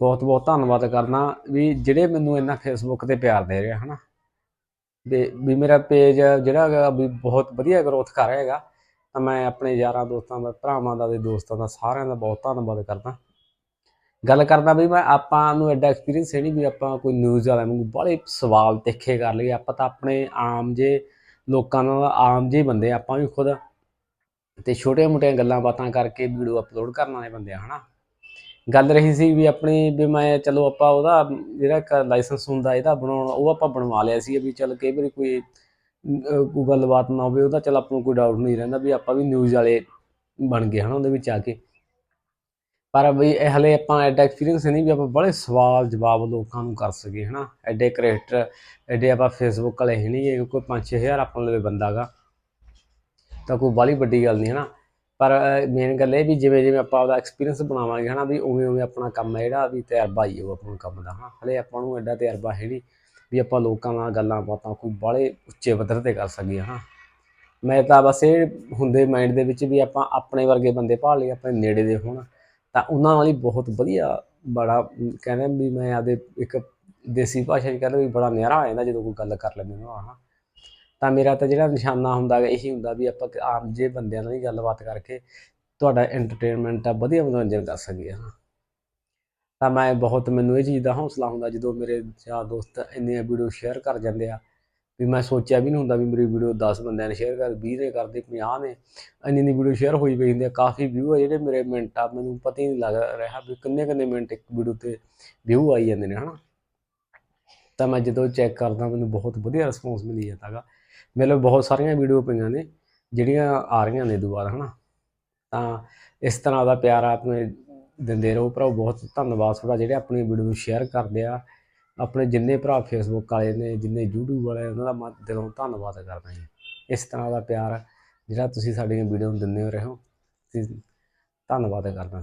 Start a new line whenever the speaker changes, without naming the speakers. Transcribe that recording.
ਬਹੁਤ ਬਹੁਤ ਧੰਨਵਾਦ ਕਰਦਾ ਵੀ ਜਿਹੜੇ ਮੈਨੂੰ ਇੰਨਾ ਫੇਸਬੁੱਕ ਤੇ ਪਿਆਰ ਦੇ ਰਿਹਾ ਆ, ਹਨਾ? ਤੇ ਵੀ ਮੇਰਾ ਪੇਜ ਜਿਹੜਾ ਹੈਗਾ ਵੀ ਬਹੁਤ ਵਧੀਆ ਗਰੋਥ ਕਰ ਰਿਹਾ ਹੈਗਾ, ਤਾਂ ਮੈਂ ਆਪਣੇ ਯਾਰਾਂ ਦੋਸਤਾਂ ਦਾ, ਭਰਾਵਾਂ ਦਾ ਤੇ ਦੋਸਤਾਂ ਦਾ ਸਾਰਿਆਂ ਦਾ ਬਹੁਤ ਧੰਨਵਾਦ ਕਰਦਾ। ਗੱਲ ਕਰਦਾ ਵੀ ਮੈਂ ਆਪਾਂ ਨੂੰ ਐਡਾ ਐਕਸਪੀਰੀਅੰਸ ਹੈ ਨਹੀਂ ਵੀ ਆਪਾਂ ਕੋਈ ਨਿਊਜ਼ ਵਾਲਿਆਂ ਵਾਂਗੂ ਬੜੇ ਸਵਾਲ ਤਿੱਖੇ ਕਰ ਲਈਏ। ਆਪਾਂ ਤਾਂ ਆਪਣੇ ਆਮ ਜੇ ਲੋਕਾਂ ਨਾਲ ਆਮ ਜੇ ਬੰਦੇ ਆਪਾਂ ਵੀ ਖੁਦ। ਤੇ ਛੋਟੀਆਂ ਮੋਟੀਆਂ ਗੱਲਾਂ ਬਾਤਾਂ ਕਰਕੇ ਵੀਡੀਓ ਅਪਲੋਡ ਕਰਨ ਵਾਲੇ ਬੰਦੇ ਆ, ਹਨਾ? ਗੱਲ ਰਹੀ ਸੀ ਵੀ ਆਪਣੀ ਵੀ ਮੈਂ ਚਲੋ ਆਪਾਂ ਉਹਦਾ ਜਿਹੜਾ ਲਾਇਸੈਂਸ ਹੁੰਦਾ ਇਹਦਾ ਬਣਾਉਣ, ਉਹ ਆਪਾਂ ਬਣਵਾ ਲਿਆ ਸੀ ਵੀ ਚਲ ਕਈ ਵਾਰੀ ਕੋਈ ਕੋਈ ਗੱਲਬਾਤ ਨਾ ਹੋਵੇ, ਉਹਦਾ ਚਲ ਆਪਾਂ ਨੂੰ ਕੋਈ ਡਾਊਟ ਨਹੀਂ ਰਹਿੰਦਾ ਵੀ ਆਪਾਂ ਵੀ ਨਿਊਜ਼ ਵਾਲੇ ਬਣ ਗਏ ਹਨਾ ਉਹਦੇ ਵਿੱਚ ਆ ਕੇ। ਪਰ ਵੀ ਇਹ ਹਲੇ ਆਪਾਂ ਐਡਾ ਐਕਸਪੀਰੀਅੰਸ ਨਹੀਂ ਵੀ ਆਪਾਂ ਬੜੇ ਸਵਾਲ ਜਵਾਬ ਲੋਕਾਂ ਨੂੰ ਕਰ ਸਕੀਏ ਹਨਾ। ਐਡੇ ਕ੍ਰਿਏਟਰ ਐਡੇ ਆਪਾਂ ਫੇਸਬੁੱਕ ਵਾਲੇ ਹੀ ਨਹੀਂ ਕੋਈ 5-6000 ਆਪਾਂ ਲਵੇ ਬੰਦਾ ਗਾ। ਤਾਂ ਕੋਈ ਬਾਲੀ ਵੱਡੀ ਗੱਲ ਨਹੀਂ ਹਨਾ। ਪਰ ਮੇਨ ਗੱਲ ਇਹ ਵੀ ਜਿਵੇਂ ਜਿਵੇਂ ਆਪਾਂ ਆਪਦਾ ਐਕਸਪੀਰੀਅੰਸ ਬਣਾਵਾਂਗੇ ਹਨਾ, ਵੀ ਉਵੇਂ ਉਵੇਂ ਆਪਣਾ ਕੰਮ ਹੈ ਜਿਹੜਾ, ਵੀ ਤਜਰਬਾ ਹੀ ਉਹ ਆਪਣਾ ਕੰਮ ਦਾ ਹਾਂ ਹਲੇ ਆਪਾਂ ਨੂੰ ਐਡਾ ਤਜਰਬਾ ਹੈ ਨਹੀਂ ਵੀ ਆਪਾਂ ਲੋਕਾਂ ਨਾਲ ਗੱਲਾਂ ਬਾਤਾਂ ਕੋਈ ਬਾਲੇ ਉੱਚੇ ਪੱਧਰ ਤੇ ਕਰ ਸਕੀਏ ਹਾਂ ਮੈਂ ਤਾਂ ਬਸ ਇਹ ਹੁੰਦੇ ਮਾਈਂਡ ਦੇ ਵਿੱਚ ਵੀ ਆਪਾਂ ਆਪਣੇ ਵਰਗੇ ਬੰਦੇ ਭਾਲ ਲਈ ਆਪਣੇ ਨੇੜੇ ਦੇ ਹੋਣ, ਤਾਂ ਉਹਨਾਂ ਨਾਲ ਹੀ ਬਹੁਤ ਵਧੀਆ ਬੜਾ ਕਹਿੰਦੇ ਵੀ ਮੈਂ ਆਪਦੇ ਇੱਕ ਦੇਸੀ ਭਾਸ਼ਾ 'ਚ ਕਹਿੰਦਾ ਵੀ ਬੜਾ ਨਿਆਰਾ ਆ ਜਾਂਦਾ ਜਦੋਂ ਕੋਈ ਗੱਲ ਕਰ ਲੈਂਦੇ ਨਾ ਹਨਾ। ਤਾਂ ਮੇਰਾ ਤਾਂ ਜਿਹੜਾ ਨਿਸ਼ਾਨਾ ਹੁੰਦਾ ਗਾ, ਇਹੀ ਹੁੰਦਾ ਵੀ ਆਪਾਂ ਆਮ ਜੇ ਬੰਦਿਆਂ ਨਾਲ ਹੀ ਗੱਲਬਾਤ ਕਰਕੇ ਤੁਹਾਡਾ ਐਂਟਰਟੇਨਮੈਂਟ ਆ ਵਧੀਆ ਮਨੋਰੰਜਨ ਕਰ ਸਕੀਏ, ਹਾਂ। ਤਾਂ ਮੈਂ ਬਹੁਤ, ਮੈਨੂੰ ਇਹ ਚੀਜ਼ ਦਾ ਹੌਸਲਾ ਹੁੰਦਾ ਜਦੋਂ ਮੇਰੇ ਯਾਰ ਦੋਸਤ ਇੰਨੀਆਂ ਵੀਡੀਓ ਸ਼ੇਅਰ ਕਰ ਜਾਂਦੇ ਆ, ਵੀ ਮੈਂ ਸੋਚਿਆ ਵੀ ਨਹੀਂ ਹੁੰਦਾ ਵੀ ਮੇਰੀ ਵੀਡੀਓ 10 ਬੰਦਿਆਂ ਨੇ ਸ਼ੇਅਰ ਕਰ 20 ਨੇ ਕਰਦੇ 50 ਨੇ, ਇੰਨੀ ਇੰਨੀ ਵੀਡੀਓ ਸ਼ੇਅਰ ਹੋਈ ਪਈ ਹੁੰਦੀ ਆ, ਕਾਫੀ ਵਿਊ ਆ ਜਿਹੜੇ ਮੇਰੇ ਮਿੰਟ ਆ ਮੈਨੂੰ ਪਤਾ ਹੀ ਨਹੀਂ ਲੱਗ ਰਿਹਾ ਵੀ ਕਿੰਨੇ ਕਿੰਨੇ ਮਿੰਟ ਇੱਕ ਵੀਡੀਓ ਤੇ ਵਿਊ ਆਈ ਜਾਂਦੇ ਨੇ, ਹਨਾ। ਤਾਂ ਮੈਂ ਜਦੋਂ ਚੈੱਕ ਕਰਦਾ, ਮੈਨੂੰ ਬਹੁਤ ਵਧੀਆ ਰਿਸਪੌਂਸ ਮਿਲੀ ਜਾਂਦਾ ਗਾ। ਮੇਰੇ ਬਹੁਤ ਸਾਰੀਆਂ ਵੀਡੀਓ ਪਈਆਂ ਨੇ, ਜਿਹੜੀਆਂ ਆ ਰਹੀਆਂ ਨੇ ਦੁਬਾਰਾ ਹਨਾ? ਤਾਂ ਇਸ ਤਰ੍ਹਾਂ ਦਾ ਪਿਆਰ ਆਪਣੇ ਦਿੰਦੇ ਰਹੋ ਭਰਾ ਬਹੁਤ ਧੰਨਵਾਦ ਤੁਹਾਡਾ ਜਿਹੜੇ ਆਪਣੀ ਵੀਡੀਓ ਨੂੰ ਸ਼ੇਅਰ ਕਰਦੇ ਆ। ਆਪਣੇ ਜਿੰਨੇ ਭਰਾ ਫੇਸਬੁੱਕ ਵਾਲੇ ਨੇ, ਜਿੰਨੇ YouTube ਵਾਲੇ ਉਹਨਾਂ ਦਾ ਮੈਂ ਦਿਲੋਂ ਧੰਨਵਾਦ ਕਰਦਾ ਜੀ। ਇਸ ਤਰ੍ਹਾਂ ਦਾ ਪਿਆਰ ਜਿਹੜਾ ਤੁਸੀਂ ਸਾਡੀਆਂ ਵੀਡੀਓ ਨੂੰ ਦਿੰਦੇ ਹੋ ਰਹੇ ਹੋ ਧੰਨਵਾਦ ਕਰਦਾ।